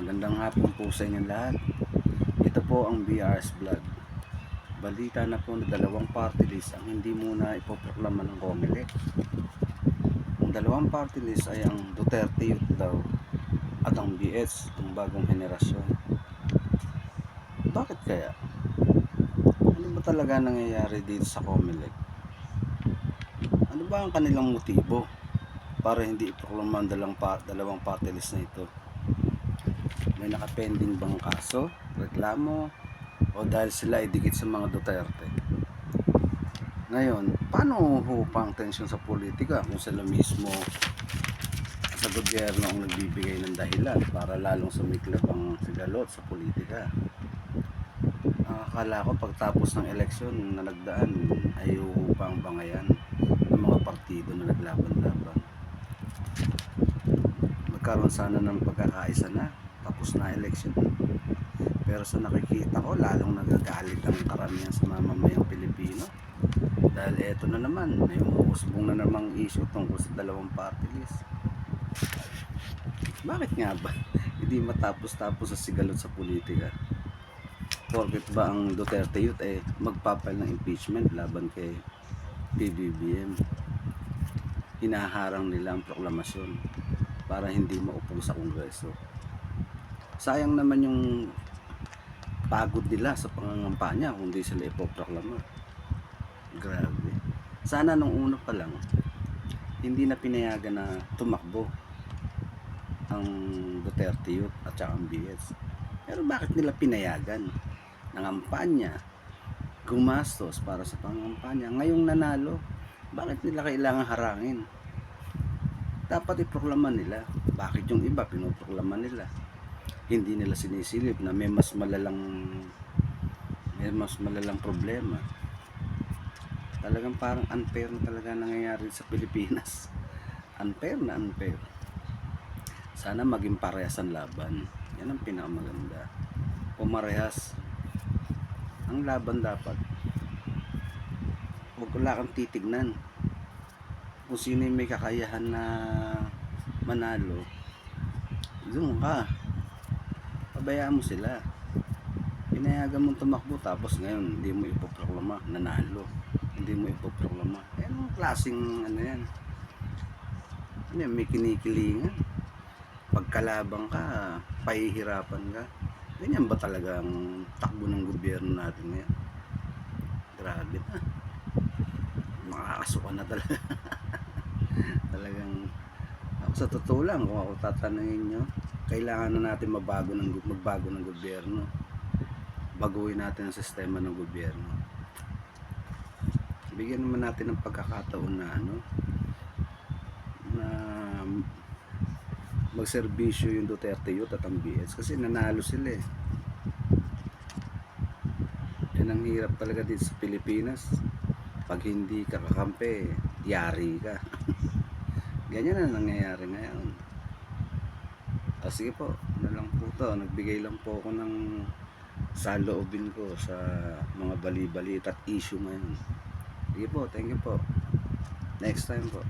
Magandang hapon po sa inyong lahat. Ito po ang BRS Vlog. Balita na po na dalawang party list ang hindi muna ipoproklama ng COMELEC. Ang dalawang party list ay ang Duterte Youth daw at ang BS, ang bagong henerasyon. Bakit kaya? Ano ba talaga nangyayari dito sa COMELEC? Ano ba ang kanilang motibo para hindi iproklama ang dalawang, dalawang party list na ito? May nakapending bang kaso, reklamo, o dahil sila ay dikit sa mga Duterte. Ngayon, paano hupa ang tensyon sa politika kung sila mismo sa gobyerno ang nagbibigay ng dahilan para lalong sumiklab ang sigalot sa politika? Akala ko pagtapos ng eleksyon na nagdaan ay huhupa ang bangayan ng mga partido na naglaban-laban. Magkaroon sana ng pagkakaisa na tapos na election. Pero sa nakikita ko, lalong nagagalit ang karamihan sa mamamayang Pilipino. Dahil eto na naman, may umuusbong na namang issue tungkol sa dalawang party list. Bakit nga ba? Hindi matapos-tapos sa sigalot sa politika. Porket ba ang Duterte Youth eh magpapal ng impeachment laban kay PBBM. Hinaharang nila ang proklamasyon para hindi maupo sa Kongreso sayang naman yung pagod nila sa pangangampanya kung di sila ipoproklama. Grabe. Sana nung una pa lang, hindi na pinayagan na tumakbo ang Duterte Youth at saka ang BS. Pero bakit nila pinayagan? Nangampanya, gumastos para sa pangampanya. Ngayong nanalo, bakit nila kailangan harangin? Dapat iproklama nila. Bakit yung iba pinoproklama nila? Hindi nila sinisilip na may mas malalang may mas malalang problema. Talagang parang unfair na talaga nangyayari sa Pilipinas. Unfair na unfair. Sana maging parehas ang laban. Yan ang pinakamaganda. Pumarehas ang laban dapat. Huwag wala kang titignan. Kung sino yung may kakayahan na manalo doon ka pabayaan mo sila. Pinayagan mong tumakbo tapos ngayon hindi mo ipoproklama nanalo. Hindi mo ipoproklama. Eh anong klaseng ano yan? Ano yan, may kinikilingan. Pagkalabang ka pahihirapan ka. Ganyan ba talaga ang takbo ng gobyerno natin ngayon? Grabe na. Makakasuka na talaga. Talagang ako sa totoo lang kung ako tatanungin nyo kailangan na natin mabago ng magbago ng gobyerno. Baguhin natin ang sistema ng gobyerno. Bigyan naman natin ng pagkakataon na ano na magserbisyo yung Duterte Youth at ang BS kasi nanalo sila eh. Yan ang hirap talaga dito sa Pilipinas. Pag hindi ka kakampi, yari ka. Ganyan na nangyayari ngayon. Ah, sige po, ano lang po to. Nagbigay lang po ako ng saloobin ko sa mga bali-balit at issue ngayon. Sige po, thank you po. Next time po.